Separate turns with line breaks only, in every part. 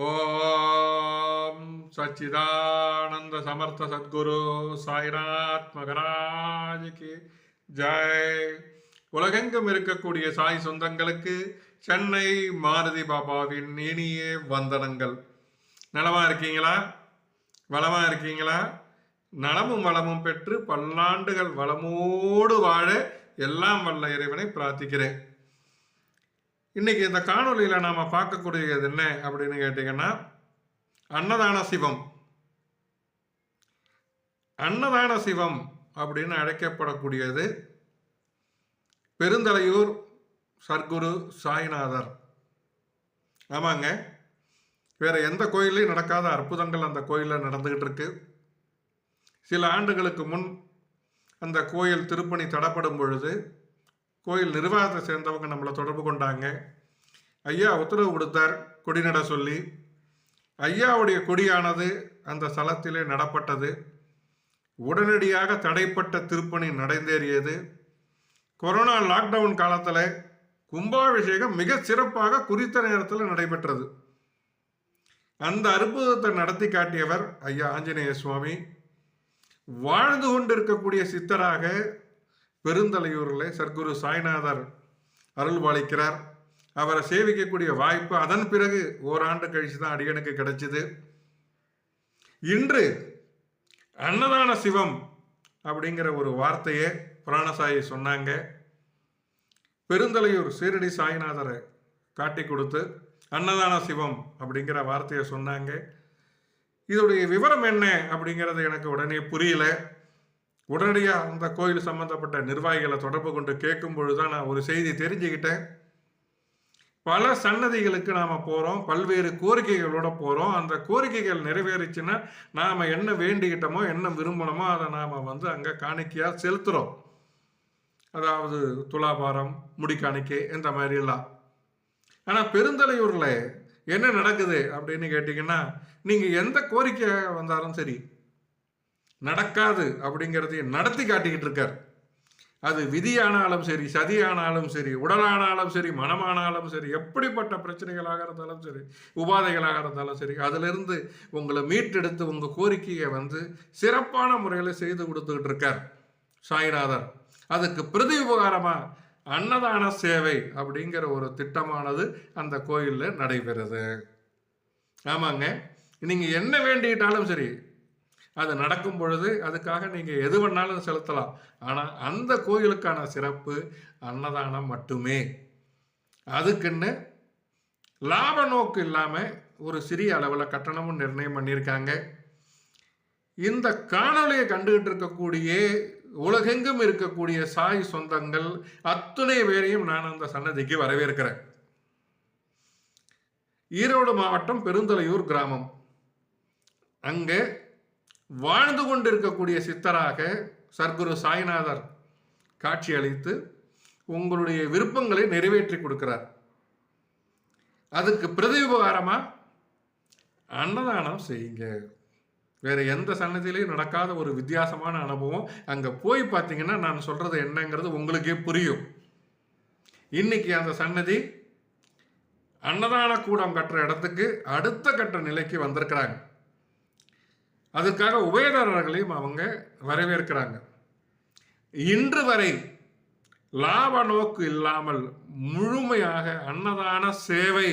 ஓம் சச்சிதானந்த சமர்த்த சத்குரு சாய்நாத் மகராஜிக்கு ஜெய். உலகெங்கும் இருக்கக்கூடிய சாய் சொந்தங்களுக்கு சென்னை மாருதி பாபாவின் இனிய வந்தனங்கள். நலமா இருக்கீங்களா? வளமா இருக்கீங்களா? நலமும் வளமும் பெற்று பல்லாண்டுகள் வளமோடு வாழ எல்லாம் வல்ல இறைவனை பிரார்த்திக்கிறேன். இன்னைக்கு இந்த காணொலியில் நாம் பார்க்கக்கூடியது என்ன அப்படின்னு கேட்டிங்கன்னா அன்னதான சிவம். அன்னதான சிவம் அப்படின்னு அழைக்கப்படக்கூடியது பெருந்தலையூர் சர்க்குரு சாய்நாதர். ஆமாங்க. வேறு எந்த கோயிலையும் நடக்காத அற்புதங்கள் அந்த கோயிலில் நடந்துக்கிட்டு இருக்கு. சில ஆண்டுகளுக்கு முன் அந்த கோயில் திருப்பணி தடப்படும் பொழுது கோயில் நிர்வாகத்தை சேர்ந்தவங்க நம்மளை தொடர்பு கொண்டாங்க. ஐயா உத்தரவு கொடுத்தார் கொடி நட சொல்லி. ஐயாவுடைய கொடியானது அந்த ஸ்தலத்திலே நடப்பட்டது. உடனடியாக தடைப்பட்ட திருப்பணி நடைந்தேறியது. கொரோனா லாக்டவுன் காலத்தில் கும்பாபிஷேகம் மிக சிறப்பாக குறித்த நேரத்தில் நடைபெற்றது. அந்த அற்புதத்தை நடத்தி காட்டியவர் ஐயா ஆஞ்சநேய சுவாமி. வாழ்ந்து கொண்டிருக்கக்கூடிய சித்தராக பெருந்தலையூரில் சர்க்குரு சாய்நாதர் அருள்பாலிக்கிறார் அவரை சேவிக்கக்கூடிய வாய்ப்பு அதன் பிறகு ஓராண்டு கழிச்சு தான் அடியனுக்கு கிடைச்சிது. இன்று அன்னதான சிவம் அப்படிங்கிற ஒரு வார்த்தையை புராணசாயி சொன்னாங்க. பெருந்தலையூர் சீரடி சாய்நாதரை காட்டி கொடுத்து அன்னதான சிவம் அப்படிங்கிற வார்த்தையை சொன்னாங்க. இதோடைய விவரம் என்ன அப்படிங்கிறது எனக்கு உடனே புரியல. உடனடியாக அந்த கோயில் சம்பந்தப்பட்ட நிர்வாகிகளை தொடர்பு கொண்டு கேட்கும் பொழுதுதான் நான் ஒரு செய்தி தெரிஞ்சுக்கிட்டேன். பல சன்னதிகளுக்கு நாம் போகிறோம் பல்வேறு கோரிக்கைகளோட போகிறோம் அந்த கோரிக்கைகள் நிறைவேறிச்சுன்னா நாம் என்ன வேண்டிக்கிட்டோமோ என்ன விரும்பணுமோ அதை நாம் வந்து அங்கே காணிக்கையாக செலுத்துகிறோம் அதாவது துலாபாரம் முடிக்காணிக்கை இந்த மாதிரிலாம். ஆனால் பெருந்தலையூரில் என்ன நடக்குது அப்படின்னு கேட்டிங்கன்னா நீங்கள் எந்த கோரிக்கை வந்தாலும் சரி நடக்காது அப்படிங்கிறதையும் நடத்தி காட்டிக்கிட்டு இருக்கார். அது விதியானாலும் சரி சதியானாலும் சரி உடலானாலும் சரி மனமானாலும் சரி எப்படிப்பட்ட பிரச்சனைகளாக இருந்தாலும் சரி உபாதைகளாக இருந்தாலும் சரி அதிலிருந்து உங்களை மீட்டெடுத்து உங்கள் கோரிக்கையை வந்து சிறப்பான முறையில் செய்து கொடுத்துக்கிட்டு இருக்கார் சாய்நாதர். அதுக்கு பிரதி உபகாரமாக அன்னதான சேவை அப்படிங்கிற ஒரு திட்டமானது அந்த கோயிலில் நடைபெறுது. ஆமாங்க. நீங்கள் என்ன வேண்டிக்கிட்டாலும் சரி அது நடக்கும் பொழுது அதுக்காக நீங்கள் எது வேணாலும் செலுத்தலாம். ஆனால் அந்த கோயிலுக்கான சிறப்பு அன்னதானம் மட்டுமே. அதுக்குன்னு லாப நோக்கு இல்லாமல் ஒரு சிறிய அளவில் கட்டணமும் நிர்ணயம் பண்ணியிருக்காங்க. இந்த காணொலியை கண்டுகிட்டு இருக்கக்கூடிய உலகெங்கும் இருக்கக்கூடிய சாய் சொந்தங்கள் அத்துணை பேரையும் நான் அந்த சன்னதிக்கு வரவேற்கிறேன். ஈரோடு மாவட்டம் பெருந்தலையூர் கிராமம். அங்கே வாழ்ந்து கொண்டிருக்கக்கூடிய சித்தராக சர்க்குரு சாய்நாதர் காட்சி அளித்து உங்களுடைய விருப்பங்களை நிறைவேற்றி கொடுக்கிறார். அதுக்கு பிரதி உபகாரமாக அன்னதானம் செய்யுங்க. வேற எந்த சன்னதியிலையும் நடக்காத ஒரு வித்தியாசமான அனுபவம். அங்கே போய் பார்த்தீங்கன்னா நான் சொல்றது என்னங்கிறது உங்களுக்கே புரியும். இன்னைக்கு அந்த சன்னதி அன்னதான கூடம் கட்டுற இடத்துக்கு அடுத்த கட்ட நிலைக்கு வந்திருக்கிறாங்க. அதற்காக உபயதாரர்களையும் அவங்க வரவேற்கிறாங்க. இன்று வரை லாப நோக்கு இல்லாமல் முழுமையாக அன்னதான சேவை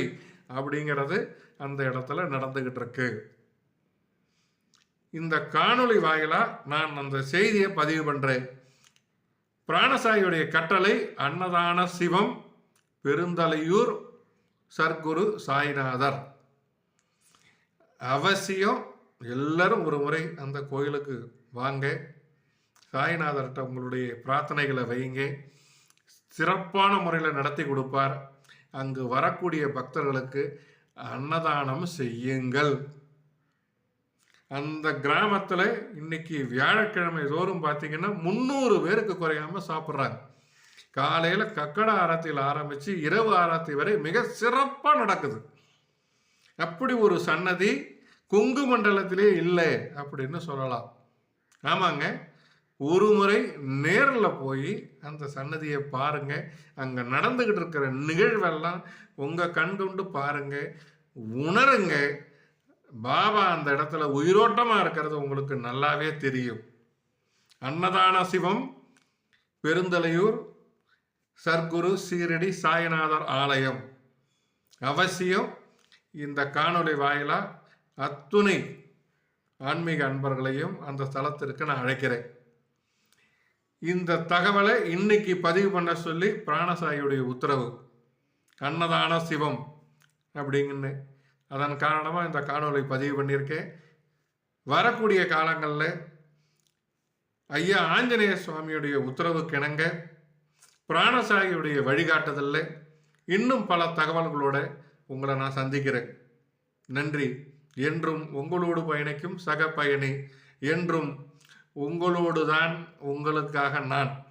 அப்படிங்கிறது அந்த இடத்துல நடந்துகிட்டு இருக்கு இந்த காணொளி வாயிலாக நான் அந்த செய்தியை பதிவு பண்ணுறேன் பிராணசாயியுடைய கட்டளை அன்னதான சிவம் பெருந்தலையூர் சர்க்குரு சாய்நாதர். அவசியம் எல்லாரும் ஒரு முறை அந்த கோயிலுக்கு வாங்க. சாய்நாதர்கிட்ட உங்களுடைய பிரார்த்தனைகளை வைங்க. சிறப்பான முறையில் நடத்தி கொடுப்பார். அங்கு வரக்கூடிய பக்தர்களுக்கு அன்னதானம் செய்யுங்கள். அந்த கிராமத்தில் இன்னைக்கு வியாழக்கிழமை தோறும் பார்த்தீங்கன்னா முந்நூறு பேருக்கு குறையாம சாப்பிட்றாங்க. காலையில் கக்கட ஆரத்தியில் ஆரம்பித்து இரவு ஆரத்தி வரை மிக சிறப்பாக நடக்குது. அப்படி ஒரு சன்னதி கொங்கு மண்டலத்திலே இல்லை அப்படின்னு சொல்லலாம். ஆமாங்க. ஒரு முறை நேரில் போய் அந்த சன்னதியை பாருங்க. அங்கே நடந்துக்கிட்டு இருக்கிற நிகழ்வெல்லாம் உங்கள் கண் கொண்டு பாருங்க. உணருங்க. பாபா அந்த இடத்துல உயிரோட்டமாக இருக்கிறது உங்களுக்கு நல்லாவே தெரியும். அன்னதான சிவம் பெருந்தலையூர் சர்க்குரு சீரடி சாய்நாதர் ஆலயம். அவசியம் இந்த காணொளி வாயிலாக அத்துணை ஆன்மீக அன்பர்களையும் அந்த ஸ்தலத்திற்கு நான் அழைக்கிறேன். இந்த தகவலை இன்னைக்கு பதிவு பண்ண சொல்லி பிராணசாயுடைய உத்தரவு அன்னதான சிவம் அப்படிங்கன்னு அதன் காரணமாக இந்த காணொலி பதிவு பண்ணியிருக்கேன். வரக்கூடிய காலங்களில் ஐயா ஆஞ்சநேய சுவாமியுடைய உத்தரவு கிணங்க பிராணசாயியுடைய வழிகாட்டுதலில் இன்னும் பல தகவல்களோடு உங்களை நான் சந்திக்கிறேன். நன்றி. என்றும் உங்களோடு பயணிக்கும் சக பயணி என்றும் உங்களோடு தான் உங்களுக்காக நான்.